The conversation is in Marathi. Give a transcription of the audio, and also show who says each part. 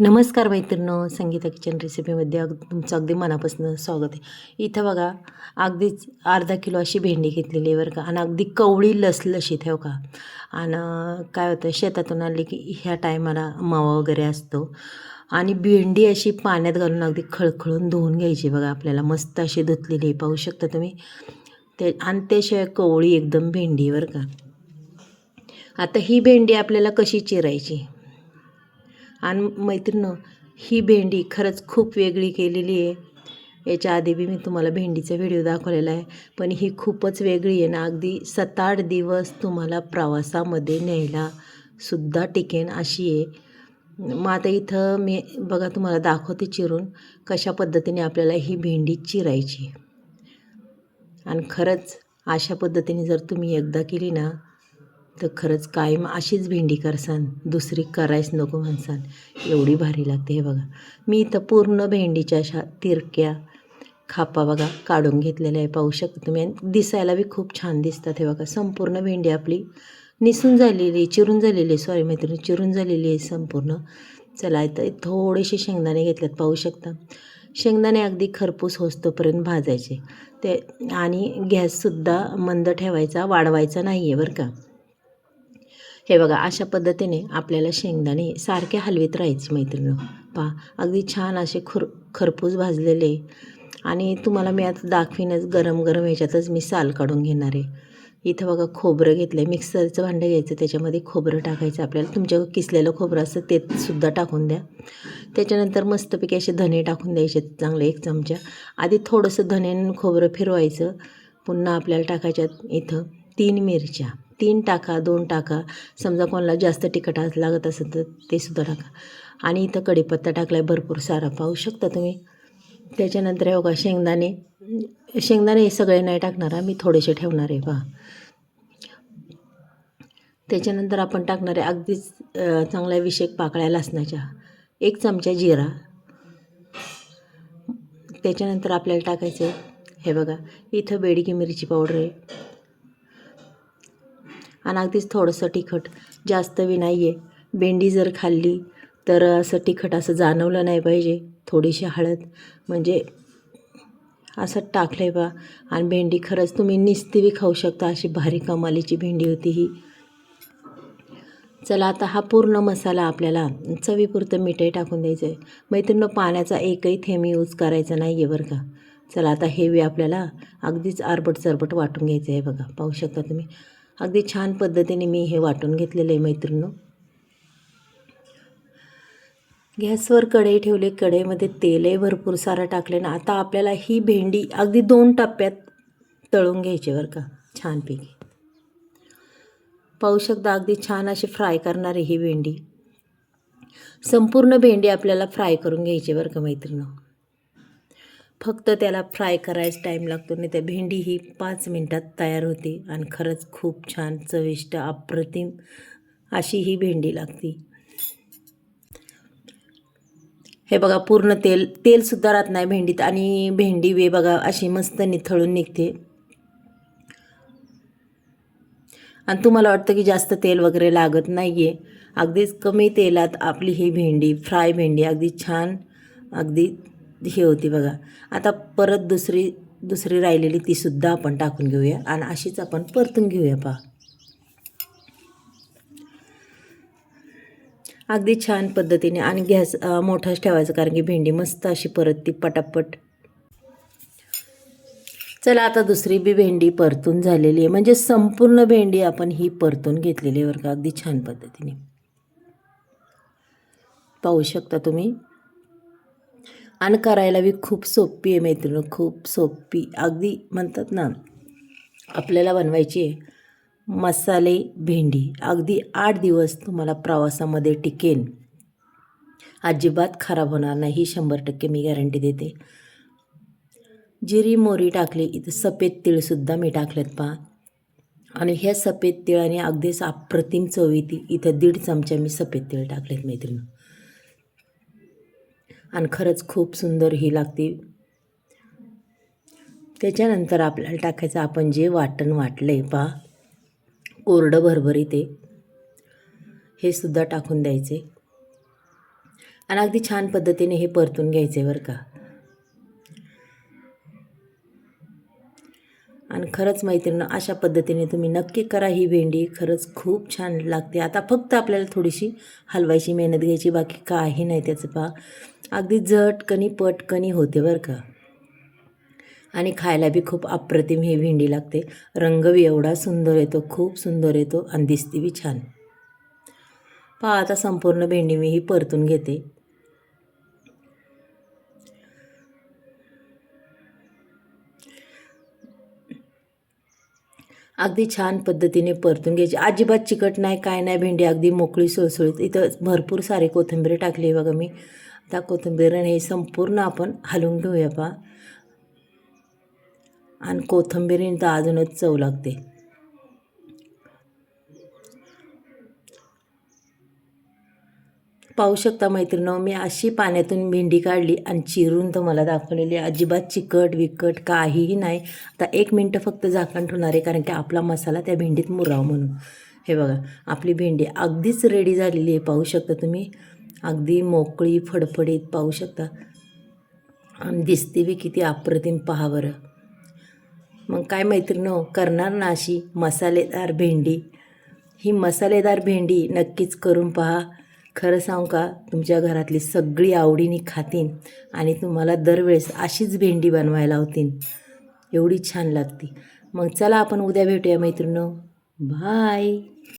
Speaker 1: नमस्कार मैत्रिणो संगीता किचन रेसिपीमध्ये अग तुमचं अगदी मनापासून स्वागत आहे. इथं बघा अगदीच अर्धा किलो अशी भेंडी घेतलेली आहे बरं का आणि अगदी कवळी लसलशीत हो का. आणि काय होतं शेतातून आली की ह्या टायमाला मावा वगैरे असतो. आणि भेंडी अशी पाण्यात घालून अगदी खळखळून धुवून घ्यायची बघा आपल्याला मस्त अशी धुतलेली आहे पाहू शकता तुम्ही. ते आणि त्याशिवाय कवळी एकदम भेंडी का. आता ही भेंडी आपल्याला कशी चिरायची? आणि मैत्रिणं ही भेंडी खरंच खूप वेगळी केलेली आहे. याच्या आधी बी मी तुम्हाला भेंडीचा व्हिडिओ दाखवलेला आहे पण ही खूपच वेगळी आहे ना अगदी सात आठ दिवस तुम्हाला प्रवासामध्ये न्यायला सुद्धा टिकेन अशी आहे. मग आता इथं मी बघा तुम्हाला दाखवते चिरून कशा पद्धतीने आपल्याला ही भेंडी चिरायची आणि खरंच अशा पद्धतीने जर तुम्ही एकदा केली ना तर खरंच कायम अशीच भेंडी करसान दुसरी करायच नको म्हणसान. एवढी भारी लागते हे बघा. मी इथं पूर्ण भेंडीच्या अशा तिरक्या खापा बघा काढून घेतलेल्या आहे. पाहू शकता तुम्ही. आणि दिसायला बी खूप छान दिसतात हे बघा. संपूर्ण भेंडी आपली निसून झालेली आहे चिरून झालेली आहे. सॉरी मैत्रिणी चिरून झालेली आहे संपूर्ण. चला इथं थोडेसे शेंगदाणे घेतल्यात. पाहू शकता. शेंगदाणे अगदी खरपूस होस्तोपर्यंत भाजायचे. ते आणि गॅससुद्धा मंद ठेवायचा वाढवायचा नाही आहे बरं का. हे बघा अशा पद्धतीने आपल्याला शेंगदाणे सारखे हलवीत राहायचे मैत्रिणी पहा अगदी छान असे खुर खरपूस भाजलेले. आणि तुम्हाला मी आता दाखवीनच गरम गरम ह्याच्यातच मी साल काढून घेणार आहे. इथं बघा खोबरं घेतलं आहे मिक्सरचं भांडं घ्यायचं त्याच्यामध्ये खोबरं टाकायचं आपल्याला. तुमच्या किसलेलं खोबरं असतं ते सुद्धा टाकून द्या. त्याच्यानंतर मस्तपैकी असे धने टाकून द्यायचे चांगले एक चमचा. आधी थोडंसं धने खोबरं फिरवायचं. पुन्हा आपल्याला टाकायच्यात इथं तीन मिरच्या. तीन टाका दोन टाका. समजा कोणाला जास्त तिखट लागत असेल तर ते सुद्धा टाका. आणि इथं कढीपत्ता टाकला आहे भरपूर सारा. पाहू शकता तुम्ही? त्याच्यानंतर हे बघा शेंगदाणे. शेंगदाणे हे सगळे नाही टाकणार मी थोडेसे ठेवणार आहे पहा. त्याच्यानंतर आपण टाकणार आहे अगदीच चांगल्या विषेक पाकळ्या लसणाच्या. एक चमचा जिरा. त्याच्यानंतर आपल्याला टाकायचं आहे हे बघा इथं बेडगी मिरची पावडर आहे. आणि अगदीच थोडंसं तिखट. जास्त बी नाही आहे भेंडी जर खाल्ली तर असं तिखट असं जाणवलं नाही पाहिजे. थोडीशी हळद. म्हणजे असं टाकलं आहे बा. आणि भेंडी खरंच तुम्ही निस्ती बी खाऊ शकता अशी भारी कमालीची भेंडी होती ही. चला आता हा पूर्ण मसाला आपल्याला चवीपुरतं मिठाई टाकून द्यायचं आहे मैत्रिणी पाण्याचा एकही थेंब यूज करायचा नाही आहे बरं का. चला आता हे बी आपल्याला अगदीच आरबट चरबट वाटून घ्यायचं आहे बघा. पाहू शकता तुम्ही. अगदी छान पद्धतीने मी हे वाटून घेतलेलं आहे मैत्रिणी गॅसवर कढई ठेवले कढईमध्ये तेलही भरपूर सारं टाकले ना आता आपल्याला ही भेंडी अगदी दोन टप्प्यात तळून घ्यायची बरं का छानपैकी. पाहू शकता अगदी छान अशी फ्राय करणारी ही भेंडी. संपूर्ण भेंडी आपल्याला फ्राय करून घ्यायची बरं का मैत्रिणी फक्त त्याला फ्राय करायच टाईम लागतो नाही त्या भेंडी ही पाच मिनटात तयार होते आणि खरंच खूप छान चविष्ट अप्रतिम अशी ही भेंडी लागते. हे बघा पूर्ण तेल तेलसुद्धा राहत नाही भेंडीत आणि भेंडी वे बघा अशी मस्त निथळून निघते. आणि तुम्हाला वाटतं की जास्त तेल वगैरे लागत नाही आहे अगदीच कमी तेलात आपली ही भेंडी फ्राय भेंडी अगदी छान अगदी हे होती बघा. आता परत दुसरी दुसरी राहिलेली तीसुद्धा आपण टाकून घेऊया आणि अशीच आपण परतून घेऊया पहा. अगदी छान पद्धतीने आणि गॅस मोठाच ठेवायचा कारण की भेंडी मस्त अशी परत ती पटापट. चला आता दुसरी बी भेंडी परतून झालेली आहे. म्हणजे संपूर्ण भेंडी आपण ही परतून घेतलेली आहे बरं का. अगदी छान पद्धतीने. पाहू शकता तुम्ही? आणि करायला बी खूप सोपी आहे मैत्रिणी खूप सोपी. अगदी म्हणतात ना आपल्याला बनवायची आहे मसाले भेंडी. अगदी आठ दिवस तुम्हाला प्रवासामध्ये टिकेन. अजिबात खराब होणार नाही ही शंभर टक्के मी गॅरंटी देते. जिरी मोरी टाकली इथं सफेद तिळसुद्धा मी टाकलेत पहा. आणि ह्या सफेद तिळाने अगदीच अप्रतिम चव इथं दीड चमचा मी सफेद तिळ टाकलेत मैत्रिणी. आणि खरंच खूप सुंदर ही लागते. त्याच्यानंतर आपल्याला टाकायचं आपण जे वाटण वाटलं आहे पहा. कोरडं भरभरी ते हे सुद्धा टाकून द्यायचे. आणि अगदी छान पद्धतीने हे परतून घ्यायचे बरं का. आणि खरंच मैत्रिणी अशा पद्धतीने तुम्ही नक्की करा ही भेंडी. खरंच खूप छान लागते. आता फक्त आपल्याला थोडीशी हलवायची मेहनत घ्यायची बाकी काही नाही त्याचं पहा. अगदी झटकणी पटकनी होते बरं का. आणि खायला बी खूप अप्रतिम ही भेंडी लागते. रंग बी एवढा सुंदर येतो खूप सुंदर येतो आणि दिसते बी छान. पहा आता संपूर्ण भेंडी मी ही परतून घेते. अगदी छान पद्धतीने परतून घ्यायची. अजिबात चिकट नाही काय नाही भेंडी अगदी मोकळी सुळसुळीत. इथं भरपूर सारे कोथिंबीर टाकली बघा मी. त्या कोथिंबीर हे संपूर्ण आपण हलवून घेऊया पा आणि कोथिंबीरीने तर अजूनच चव लागते. पाहू शकता मैत्रिणी मी अशी पाण्यातून भेंडी काढली आणि चिरून तुम्हाला दाखवलेली आहे. अजिबात चिकट विकट काहीही नाही. आता एक मिनटं फक्त झाकण ठेवणार आहे कारण की आपला मसाला त्या भेंडीत मुराव म्हणून. हे बघा आपली भेंडी अगदीच रेडी झालेली आहे. पाहू शकता तुम्ही. अगदी मोकळी फडफडीत पाहू शकता. आणि दिसते बी किती अप्रतिम पहा बरं. मग काय मैत्रिणी करणार ना अशी मसालेदार भेंडी? ही मसालेदार भेंडी नक्कीच करून पहा. खरं सांगू का तुमच्या घरातली सगळी आवडीने खातीन आणि तुम्हाला दरवेळेस अशीच भेंडी बनवायला होतीन एवढी छान लागते. मग चला आपण उद्या भेटूया मैत्रिणं. बाय!